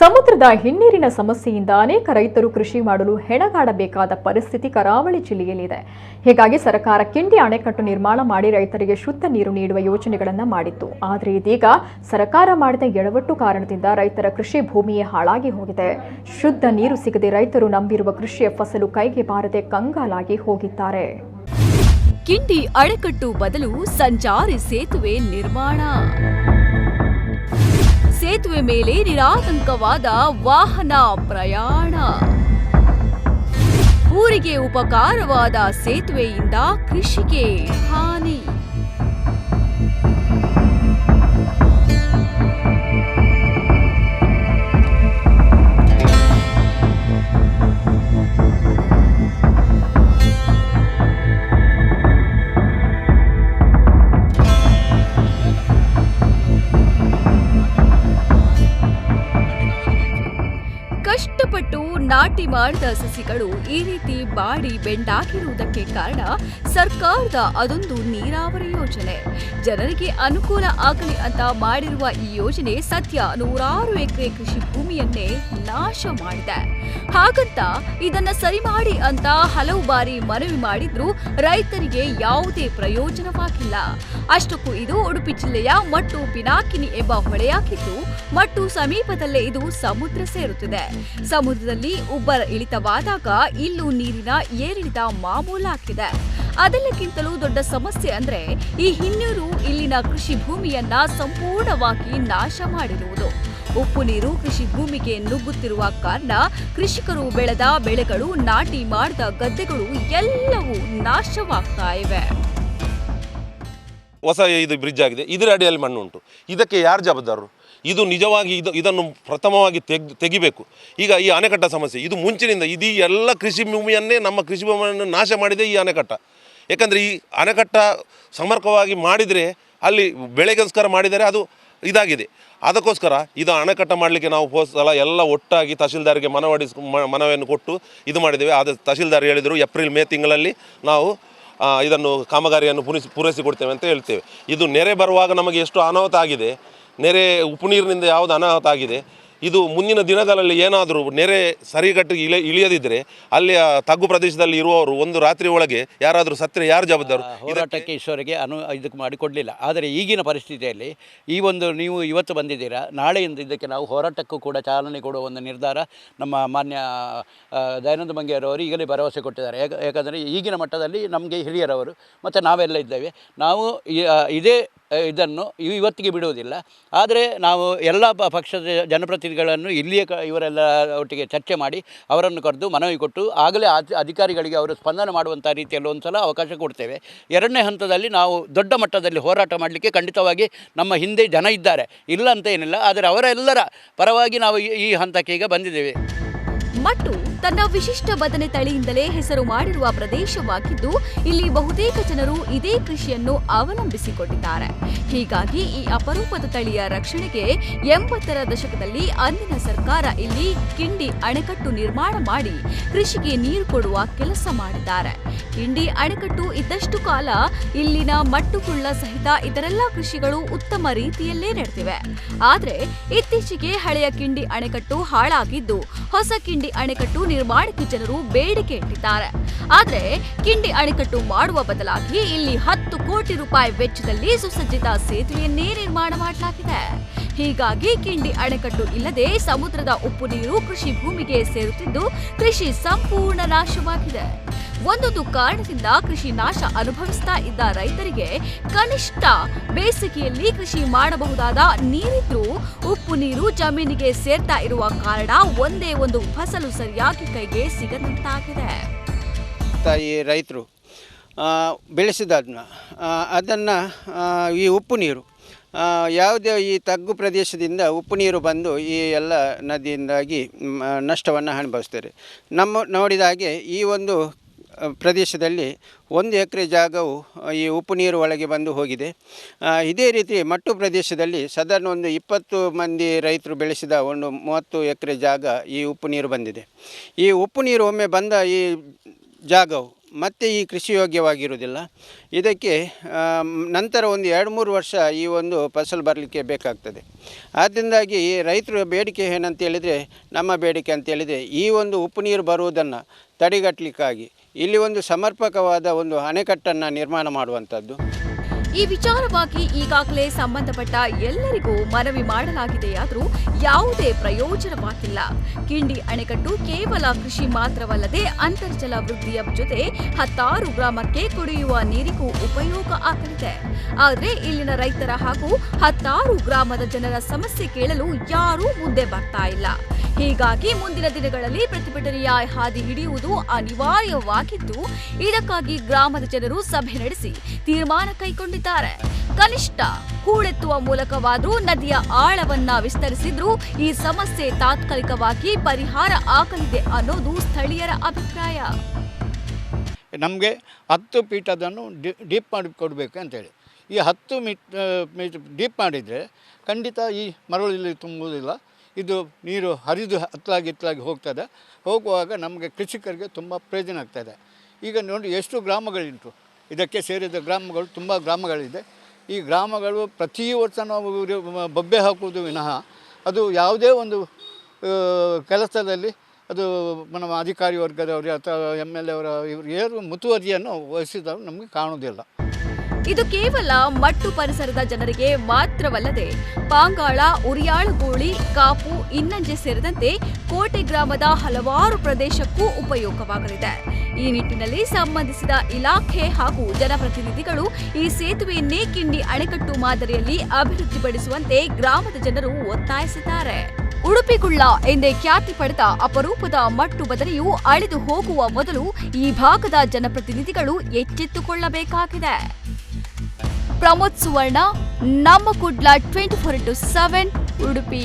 ಸಮುದ್ರದ ಹಿನ್ನೀರಿನ ಸಮಸ್ಯೆಯಿಂದ ಅನೇಕ ರೈತರು ಕೃಷಿ ಮಾಡಲು ಹೆಣಗಾಡಬೇಕಾದ ಪರಿಸ್ಥಿತಿ ಕರಾವಳಿ ಜಿಲ್ಲೆಯಲ್ಲಿದೆ. ಹೀಗಾಗಿ ಸರ್ಕಾರ ಕಿಂಡಿ ಅಣೆಕಟ್ಟು ನಿರ್ಮಾಣ ಮಾಡಿ ರೈತರಿಗೆ ಶುದ್ಧ ನೀರು ನೀಡುವ ಯೋಜನೆಗಳನ್ನು ಮಾಡಿತ್ತು. ಆದರೆ ಇದೀಗ ಸರ್ಕಾರ ಮಾಡಿದ ಎಡವಟ್ಟು ಕಾರಣದಿಂದ ರೈತರ ಕೃಷಿ ಭೂಮಿಯೇ ಹಾಳಾಗಿ ಹೋಗಿದೆ. ಶುದ್ಧ ನೀರು ಸಿಗದೆ ರೈತರು ನಂಬಿರುವ ಕೃಷಿಯ ಫಸಲು ಕೈಗೆ ಬಾರದೆ ಕಂಗಾಲಾಗಿ ಹೋಗಿದ್ದಾರೆ. ಕಿಂಡಿ ಅಣೆಕಟ್ಟು ಬದಲು ಸಂಚಾರಿ ಸೇತುವೆ ನಿರ್ಮಾಣ. ಸೇತುವೆ ಮೇಲೆ ನಿರಾತಂಕವಾದ ವಾಹನ ಪ್ರಯಾಣ. ಊರಿಗೆ ಉಪಕಾರವಾದ ಸೇತುವೆಯಿಂದ ಕೃಷಿಗೆ ನಾಟಿ ಮಾಡಿದ ಸಸಿಗಳು ಈ ರೀತಿ ಬಾಡಿ ಬೆಂಡಾಗಿರುವುದಕ್ಕೆ ಕಾರಣ ಸರ್ಕಾರದ ಅದೊಂದು ನೀರಾವರಿ ಯೋಜನೆ. ಜನರಿಗೆ ಅನುಕೂಲ ಆಗಲಿ ಅಂತ ಮಾಡಿರುವ ಈ ಯೋಜನೆ ಸದ್ಯ ನೂರಾರು ಎಕರೆ ಕೃಷಿ ಭೂಮಿಯನ್ನೇ ನಾಶ ಮಾಡಿದೆ. ಹಾಗಂತ ಇದನ್ನ ಸರಿ ಮಾಡಿ ಅಂತ ಹಲವು ಬಾರಿ ಮನವಿ ಮಾಡಿದ್ರೂ, ರೈತರಿಗೆ ಯಾವುದೇ ಪ್ರಯೋಜನವಾಗಿಲ್ಲ. ಅಷ್ಟಕ್ಕೂ ಇದು ಉಡುಪಿ ಜಿಲ್ಲೆಯ ಮಟ್ಟು ಪಿನಾಕಿನಿ ಎಂಬ ಹೊಳೆಯಾಗಿದ್ದು, ಮಟ್ಟು ಸಮೀಪದಲ್ಲೇ ಇದು ಸಮುದ್ರ ಸೇರುತ್ತಿದೆ. ಸಮುದ್ರದಲ್ಲಿ ಉಬ್ಬರ ಇಳಿತವಾದಾಗ ಇಲ್ಲೂ ನೀರಿನ ಏರಿಳಿತ ಮಾಮೂಲಾಗಿದೆ. ಅದೆಲ್ಲಕ್ಕಿಂತಲೂ ದೊಡ್ಡ ಸಮಸ್ಯೆ ಅಂದ್ರೆ, ಈ ಹಿನ್ನೂರು ಇಲ್ಲಿನ ಕೃಷಿ ಭೂಮಿಯನ್ನ ಸಂಪೂರ್ಣವಾಗಿ ನಾಶ ಮಾಡಿರುವುದು. ಉಪ್ಪು ನೀರು ಕೃಷಿ ಭೂಮಿಗೆ ನುಗ್ಗುತ್ತಿರುವ ಕಾರಣ ಕೃಷಿಕರು ಬೆಳೆದ ಬೆಳೆಗಳು ನಾಟಿ ಮಾಡಿದ ಗದ್ದೆಗಳು ಎಲ್ಲವೂ ನಾಶವಾಗ್ತಾ ಇವೆ. ಹೊಸ ಇದು ಬ್ರಿಡ್ಜ್ ಆಗಿದೆ. ಇದರ ಅಡಿಯಲ್ಲಿ ಮಣ್ಣು ಉಂಟು. ಇದಕ್ಕೆ ಯಾರು ಜವಾಬ್ದಾರರು? ಇದು ನಿಜವಾಗಿ ಇದು ಇದನ್ನು ಪ್ರಥಮವಾಗಿ ತೆಗ್ ತೆಗಿಬೇಕು. ಈಗ ಈ ಅಣೆಕಟ್ಟ ಸಮಸ್ಯೆ, ಇದು ಮುಂಚಿನಿಂದ ಇದೀ ಎಲ್ಲ ಕೃಷಿ ಭೂಮಿಯನ್ನೇ ನಮ್ಮ ಕೃಷಿ ಭೂಮಿಯನ್ನು ನಾಶ ಮಾಡಿದೆ ಈ ಅಣೆಕಟ್ಟ ಯಾಕಂದರೆ ಈ ಅಣೆಕಟ್ಟ ಸಮರ್ಪಕವಾಗಿ ಮಾಡಿದರೆ ಅಲ್ಲಿ ಬೆಳೆಗೋಸ್ಕರ ಮಾಡಿದರೆ ಅದು ಇದಾಗಿದೆ. ಅದಕ್ಕೋಸ್ಕರ ಇದು ಅಣೆಕಟ್ಟ ಮಾಡಲಿಕ್ಕೆ ನಾವು ಹೋದ ಎಲ್ಲ ಒಟ್ಟಾಗಿ ತಹಶೀಲ್ದಾರಿಗೆ ಮನವಡಿಸ್ ಮನವಿಯನ್ನು ಕೊಟ್ಟು ಇದು ಮಾಡಿದ್ದೇವೆ. ಅದು ತಹಶೀಲ್ದಾರ್ ಹೇಳಿದರು ಏಪ್ರಿಲ್, ಮೇ ತಿಂಗಳಲ್ಲಿ ನಾವು ಇದನ್ನು ಕಾಮಗಾರಿಯನ್ನು ಪೂರೈಸಿ ಪೂರೈಸಿಕೊಡ್ತೇವೆ ಅಂತ ಹೇಳ್ತೇವೆ. ಇದು ನೆರೆ ಬರುವಾಗ ನಮಗೆ ಎಷ್ಟು ಅನಾಹುತ ಆಗಿದೆ, ನೆರೆ ಉಪ್ಪು ನೀರಿನಿಂದ ಯಾವುದು ಅನಾಹುತ ಆಗಿದೆ ಇದು ಮುಂದಿನ ದಿನಗಳಲ್ಲಿ ಏನಾದರೂ ನೆರೆ ಸರಿಗಟ್ಟಿಗೆ ಇಳಿ ಇಳಿಯದಿದ್ದರೆ ಅಲ್ಲಿಯ ತಗ್ಗು ಪ್ರದೇಶದಲ್ಲಿ ಇರುವವರು ಒಂದು ರಾತ್ರಿ ಒಳಗೆ ಯಾರಾದರೂ ಸತ್ತರೆ ಯಾರು ಜವಾಬ್ದಾರು? ಹೋರಾಟಕ್ಕೆ ಈಶ್ವರಿಗೆ ಅನು, ಇದಕ್ಕೆ ಮಾಡಿಕೊಡಲಿಲ್ಲ. ಆದರೆ ಈಗಿನ ಪರಿಸ್ಥಿತಿಯಲ್ಲಿ ಈ ಒಂದು ನೀವು ಇವತ್ತು ಬಂದಿದ್ದೀರಾ, ನಾಳೆಯಿಂದ ಇದಕ್ಕೆ ನಾವು ಹೋರಾಟಕ್ಕೂ ಕೂಡ ಚಾಲನೆ ಕೊಡುವ ಒಂದು ನಿರ್ಧಾರ ನಮ್ಮ ಮಾನ್ಯ ದಯಾನಂದ ಮಂಗಿಯರವರು ಈಗಲೇ ಭರವಸೆ ಕೊಟ್ಟಿದ್ದಾರೆ. ಯಾಕೆ, ಯಾಕಂದರೆ ಈಗಿನ ಮಟ್ಟದಲ್ಲಿ ನಮಗೆ ಹಿರಿಯರವರು ಮತ್ತು ನಾವೆಲ್ಲ ಇದ್ದೇವೆ. ನಾವು ಇದೇ ಇದನ್ನು ಇವತ್ತಿಗೆ ಬಿಡುವುದಿಲ್ಲ. ಆದರೆ ನಾವು ಎಲ್ಲ ಪಕ್ಷದ ಜನಪ್ರತಿನಿಧಿಗಳನ್ನು ಇಲ್ಲಿಯೇ ಕ, ಇವರೆಲ್ಲ ಒಟ್ಟಿಗೆ ಚರ್ಚೆ ಮಾಡಿ ಅವರನ್ನು ಕರೆದು ಮನವಿ ಕೊಟ್ಟು ಆಗಲೇ ಅಧಿ- ಅಧಿಕಾರಿಗಳಿಗೆ ಅವರು ಸ್ಪಂದನೆ ಮಾಡುವಂಥ ರೀತಿಯಲ್ಲಿ ಒಂದು ಸಲ ಅವಕಾಶ ಕೊಡ್ತೇವೆ. ಎರಡನೇ ಹಂತದಲ್ಲಿ ನಾವು ದೊಡ್ಡ ಮಟ್ಟದಲ್ಲಿ ಹೋರಾಟ ಮಾಡಲಿಕ್ಕೆ ಖಂಡಿತವಾಗಿ ನಮ್ಮ ಹಿಂದೆ ಜನ ಇದ್ದಾರೆ. ಇಲ್ಲ ಅಂತ ಏನಿಲ್ಲ, ಆದರೆ ಅವರೆಲ್ಲರ ಪರವಾಗಿ ನಾವು ಈ- ಹಂತಕ್ಕೆ ಈಗ ಬಂದಿದ್ದೇವೆ. ಮಟ್ಟು ತನ್ನ ವಿಶಿಷ್ಟ ಬದನೆ ತಳಿಯಿಂದಲೇ ಹೆಸರು ಮಾಡಿರುವ ಪ್ರದೇಶವಾಗಿದ್ದು, ಇಲ್ಲಿ ಬಹುತೇಕ ಜನರು ಇದೇ ಕೃಷಿಯನ್ನು ಅವಲಂಬಿಸಿಕೊಂಡಿದ್ದಾರೆ. ಹೀಗಾಗಿ ಈ ಅಪರೂಪದ ತಳಿಯ ರಕ್ಷಣೆಗೆ ಎಂಬತ್ತರ ದಶಕದಲ್ಲಿ ಅಂದಿನ ಸರ್ಕಾರ ಇಲ್ಲಿ ಕಿಂಡಿ ಅಣೆಕಟ್ಟು ನಿರ್ಮಾಣ ಮಾಡಿ, ಕೃಷಿಗೆ ನೀರು ಕೊಡುವ ಕೆಲಸ ಮಾಡಿದ್ದಾರೆ. ಕಿಂಡಿ ಅಣೆಕಟ್ಟು ಇದ್ದಷ್ಟು ಕಾಲ ಇಲ್ಲಿನ ಮಟ್ಟುಕುಳ್ಳ ಸಹಿತ ಇತರೆಲ್ಲ ಕೃಷಿಗಳು ಉತ್ತಮ ರೀತಿಯಲ್ಲೇ ನಡೆದಿವೆ. ಆದರೆ, ಇತ್ತೀಚೆಗೆ ಹಳೆಯ ಕಿಂಡಿ ಅಣೆಕಟ್ಟು ಹಾಳಾಗಿದ್ದು, ಹೊಸ ಕಿಂಡಿ ಅಣೆಕಟ್ಟು ನಿರ್ಮಾಣಕ್ಕೆ ಜನರು ಬೇಡಿಕೆ ಇಟ್ಟಿದ್ದಾರೆ. ಆದರೆ ಕಿಂಡಿ ಅಣೆಕಟ್ಟು ಮಾಡುವ ಬದಲಾಗಿ ಇಲ್ಲಿ ಹತ್ತು ಕೋಟಿ ರೂಪಾಯಿ ವೆಚ್ಚದಲ್ಲಿ ಸುಸಜ್ಜಿತ ಸೇತುವೆಯನ್ನೇ ನಿರ್ಮಾಣ ಮಾಡಲಾಗಿದೆ. ಹೀಗಾಗಿ ಕಿಂಡಿ ಅಣೆಕಟ್ಟು ಇಲ್ಲದೆ ಸಮುದ್ರದ ಉಪ್ಪು ನೀರು ಕೃಷಿ ಭೂಮಿಗೆ ಸೇರುತ್ತಿದ್ದು ಕೃಷಿ ಸಂಪೂರ್ಣ ನಾಶವಾಗಿದೆ. ಒಂದೊಂದು ಕಾರಣದಿಂದ ಕೃಷಿ ನಾಶ ಅನುಭವಿಸ್ತಾ ಇದ್ದ ರೈತರಿಗೆ ಕನಿಷ್ಠ ಬೇಸಿಗೆಯಲ್ಲಿ ಕೃಷಿ ಮಾಡಬಹುದಾದ ನೀರಿದ್ರೂ ಉಪ್ಪು ನೀರು ಜಮೀನಿಗೆ ಸೇರ್ತಾ ಇರುವ ಕಾರಣ ಒಂದೇ ಒಂದು ಫಸಲು ಸರಿಯಾಗಿ ಕೈಗೆ ಸಿಗದಂತಾಗಿದೆ. ತಾಯಿ ರೈತರು ಬೆಳೆಸಿದನ್ನ ಅದನ್ನು ಈ ಉಪ್ಪು ನೀರು ಯಾವುದೇ ಈ ತಗ್ಗು ಪ್ರದೇಶದಿಂದ ಉಪ್ಪು ನೀರು ಬಂದು ಈ ಎಲ್ಲ ನದಿಯಿಂದಾಗಿ ನಷ್ಟವನ್ನು ಅನುಭವಿಸ್ತಾರೆ. ನಮ್ಮ, ನೋಡಿದ ಹಾಗೆ ಈ ಒಂದು ಪ್ರದೇಶದಲ್ಲಿ ಒಂದು ಎಕರೆ ಜಾಗವು ಈ ಉಪ್ಪು ನೀರು ಒಳಗೆ ಬಂದು ಹೋಗಿದೆ. ಇದೇ ರೀತಿ ಮಟ್ಟು ಪ್ರದೇಶದಲ್ಲಿ ಸಾಧಾರಣ ಒಂದು ಇಪ್ಪತ್ತು ಮಂದಿ ರೈತರು ಬೆಳೆಸಿದ ಒಂದು ಮೂವತ್ತು ಎಕರೆ ಜಾಗ ಈ ಉಪ್ಪು ನೀರು ಬಂದಿದೆ. ಈ ಉಪ್ಪು ನೀರು ಒಮ್ಮೆ ಬಂದ ಈ ಜಾಗವು ಮತ್ತೆ ಈ ಕೃಷಿ ಯೋಗ್ಯವಾಗಿರುವುದಿಲ್ಲ. ಇದಕ್ಕೆ ನಂತರ ಒಂದು ಎರಡು ಮೂರು ವರ್ಷ ಈ ಒಂದು ಫಸಲು ಬರಲಿಕ್ಕೆ ಬೇಕಾಗ್ತದೆ. ಆದ್ದರಿಂದಾಗಿ ರೈತರು ಬೇಡಿಕೆ ಏನಂತ ಹೇಳಿದರೆ, ನಮ್ಮ ಬೇಡಿಕೆ ಅಂತ ಹೇಳಿದರೆ ಈ ಒಂದು ಉಪ್ಪು ನೀರು ಬರುವುದನ್ನು ತಡೆಗಟ್ಟಲಿಕ್ಕಾಗಿ ಇಲ್ಲಿ ಒಂದು ಸಮರ್ಪಕವಾದ ಒಂದು ಅಣೆಕಟ್ಟನ್ನು ನಿರ್ಮಾಣ ಮಾಡುವಂಥದ್ದು. ಈ ವಿಚಾರವಾಗಿ ಈಗಾಗಲೇ ಸಂಬಂಧಪಟ್ಟ ಎಲ್ಲರಿಗೂ ಮನವಿ ಮಾಡಲಾಗಿದೆಯಾದರೂ ಯಾವುದೇ ಪ್ರಯೋಜನವಾಗಿಲ್ಲ. ಕಿಂಡಿ ಅಣೆಕಟ್ಟು ಕೇವಲ ಕೃಷಿ ಮಾತ್ರವಲ್ಲದೆ ಅಂತರ್ಜಲ ವೃದ್ಧಿಯ ಜೊತೆ ಹತ್ತಾರು ಗ್ರಾಮಕ್ಕೆ ಕುಡಿಯುವ ನೀರಿಗೂ ಉಪಯೋಗ ಆಗಲಿದೆ. ಆದರೆ ಇಲ್ಲಿನ ರೈತರ ಹಾಗೂ ಹತ್ತಾರು ಗ್ರಾಮದ ಜನರ ಸಮಸ್ಯೆ ಕೇಳಲು ಯಾರೂ ಮುಂದೆ ಬರ್ತಾ ಇಲ್ಲ. ಹೀಗಾಗಿ ಮುಂದಿನ ದಿನಗಳಲ್ಲಿ ಪ್ರತಿಭಟನೆಯ ಹಾದಿ ಹಿಡಿಯುವುದು ಅನಿವಾರ್ಯವಾಗಿದ್ದು, ಇದಕ್ಕಾಗಿ ಗ್ರಾಮದ ಜನರು ಸಭೆ ನಡೆಸಿ ತೀರ್ಮಾನ ಕೈಗೊಂಡಿದ್ದಾರೆ. ಕನಿಷ್ಠ ಹೂಳೆತ್ತುವ ಮೂಲಕವಾದರೂ ನದಿಯ ಆಳವನ್ನ ವಿಸ್ತರಿಸಿದ್ರೂ ಈ ಸಮಸ್ಯೆ ತಾತ್ಕಾಲಿಕವಾಗಿ ಪರಿಹಾರ ಆಗಲಿದೆ ಅನ್ನೋದು ಸ್ಥಳೀಯರ ಅಭಿಪ್ರಾಯ. ನಮಗೆ ಹತ್ತು ಫೀಟ್ ಅದನ್ನು ಡೀಪ್ ಮಾಡಿ ಕೊಡಬೇಕು ಅಂತೇಳಿ. ಈ ಹತ್ತು ಮೀಟ್ ಮೀಟ್ ಡೀಪ್ ಮಾಡಿದರೆ ಖಂಡಿತ ಈ ಮರಳು ತುಂಬುವುದಿಲ್ಲ. ಇದು ನೀರು ಹರಿದು ಹತ್ತಲಾಗಿ ಇತ್ತಲಾಗಿ ಹೋಗ್ತದೆ. ಹೋಗುವಾಗ ನಮಗೆ ಕೃಷಿಕರಿಗೆ ತುಂಬ ಪ್ರಯೋಜನ ಆಗ್ತದೆ. ಈಗ ನೋಡಿ ಎಷ್ಟು ಗ್ರಾಮಗಳುಂಟು ಇದಕ್ಕೆ ಸೇರಿದ ಗ್ರಾಮಗಳು ತುಂಬ ಗ್ರಾಮಗಳಿದೆ. ಈ ಗ್ರಾಮಗಳು ಪ್ರತಿ ವರ್ಷ ನಾವು ಬೊಬ್ಬೆ ಹಾಕುವುದು ವಿನಃ ಅದು ಯಾವುದೇ ಒಂದು ಕೆಲಸದಲ್ಲಿ ಅದು ನಮ್ಮ ಅಧಿಕಾರಿ ವರ್ಗದವರು ಅಥವಾ ಎಂ ಎಲ್ ಎ ಅವರ ಇವರು ಏನು ಮುತುವರ್ಜಿಯನ್ನು ವಹಿಸಿದವರು ನಮಗೆ ಕಾಣುವುದಿಲ್ಲ. ಇದು ಕೇವಲ ಮಟ್ಟು ಪರಿಸರದ ಜನರಿಗೆ ಮಾತ್ರವಲ್ಲದೆ ಪಾಂಗಾಳ ಉರಿಯಾಳಗೋಳಿ ಕಾಪು, ಇನ್ನಂಜೆ ಸೇರಿದಂತೆ ಕೋಟೆ ಗ್ರಾಮದ ಹಲವಾರು ಪ್ರದೇಶಕ್ಕೂ ಉಪಯೋಗವಾಗಲಿದೆ. ಈ ನಿಟ್ಟಿನಲ್ಲಿ ಸಂಬಂಧಿಸಿದ ಇಲಾಖೆ ಹಾಗೂ ಜನಪ್ರತಿನಿಧಿಗಳು ಈ ಸೇತುವೆಯನ್ನೇ ಕಿಂಡಿ ಅಣೆಕಟ್ಟು ಮಾದರಿಯಲ್ಲಿ ಅಭಿವೃದ್ಧಿಪಡಿಸುವಂತೆ ಗ್ರಾಮದ ಜನರು ಒತ್ತಾಯಿಸಿದ್ದಾರೆ. ಉಡುಪಿಗುಳ್ಳ ಎಂದೇ ಖ್ಯಾತಿ ಪಡೆದ ಅಪರೂಪದ ಮಟ್ಟು ಬದಲಿಯು ಅಳಿದು ಹೋಗುವ ಮೊದಲು ಈ ಭಾಗದ ಜನಪ್ರತಿನಿಧಿಗಳು ಎಚ್ಚೆತ್ತುಕೊಳ್ಳಬೇಕಾಗಿದೆ. ಪ್ರಮೋದ್ ಸುವರ್ಣ ನಮ್ಮ Kudla twenty four into seven Udupi.